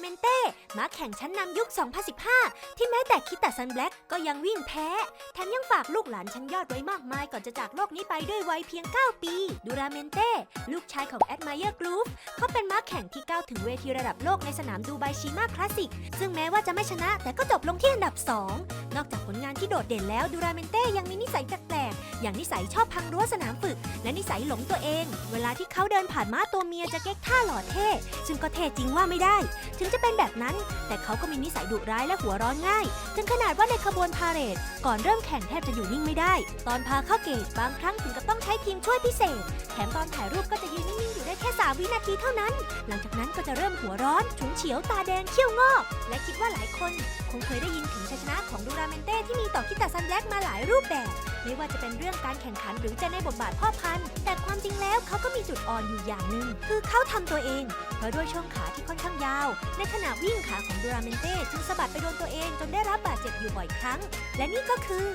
เมนเต้ม้าแข่งชั้นนำยุค 2015 ที่แม้แต่คิตาซันแบล็กก็ยังวิ่งแพ้ แถมยังฝากลูกหลานชั้นยอดไว้มากมายก่อนจะจากโลกนี้ไปด้วยวัยเพียง 9 ปี ดูราเมนเต้ ลูกชายของแอดม i เออร์กรูฟเขาเป็นม้าแข่งที่ก้าวถึงเวทีระดับโลกในสนามดูไบชีมาคลาสสิก ซึ่งแม้ว่าจะไม่ชนะแต่ก็จบลงที่อันดับ 2 นอกจากผลงานที่โดดเด่นแล้วดูราเมนเต้ยังมีนิสัยแปลกๆ อย่างนิสัยชอบพังรั้วสนามฝึก และนิสัยหลงตัวเอง เวลาที่เขาเดินผ่านม้าตัวเมียจะเก๊กท่าหล่อเท่ ซึ่งก็เท่จริงว่าไม่ได้ ถึงจะเป็นแบบนั้น แต่เขาก็มีนิสัยดุร้ายและหัวร้อนง่าย ถึงขนาดว่าในขบวนพาเหรด ก่อนเริ่มแข่งแทบจะอยู่นิ่งไม่ได้ ตอนพาเข้าเกตบางครั้งถึงกับต้องใช้ทีมช่วยพิเศษ แถมตอนถ่ายรูปก็จะยืนนิ่งๆอยู่ 3วินาทีเท่านั้น หลังจากนั้นก็จะเริ่มหัวร้อนฉุนเฉียวตาแดงเขี้ยวงอก และคิดว่าหลายคน คงเคยได้ยินถึงชัยชนะของดูราเมนเต้ที่มีต่อคิตาซันแบล็กมาหลายรูปแบบ ไม่ว่าจะเป็นเรื่องการแข่งขันหรือจะในบทบาทพ่อพันธุ์ แต่ความจริงแล้วเขาก็มีจุดอ่อนอยู่อย่างหนึ่งคือเขาทำตัวเอง เพราะด้วยช่วงขาที่ค่อนข้างยาว ในขณะวิ่งขาของดูราเมนเต้จึงสะบัดไปโดนตัวเองจนได้รับบาดเจ็บอยู่บ่อยครั้ง และนี่ก็คือ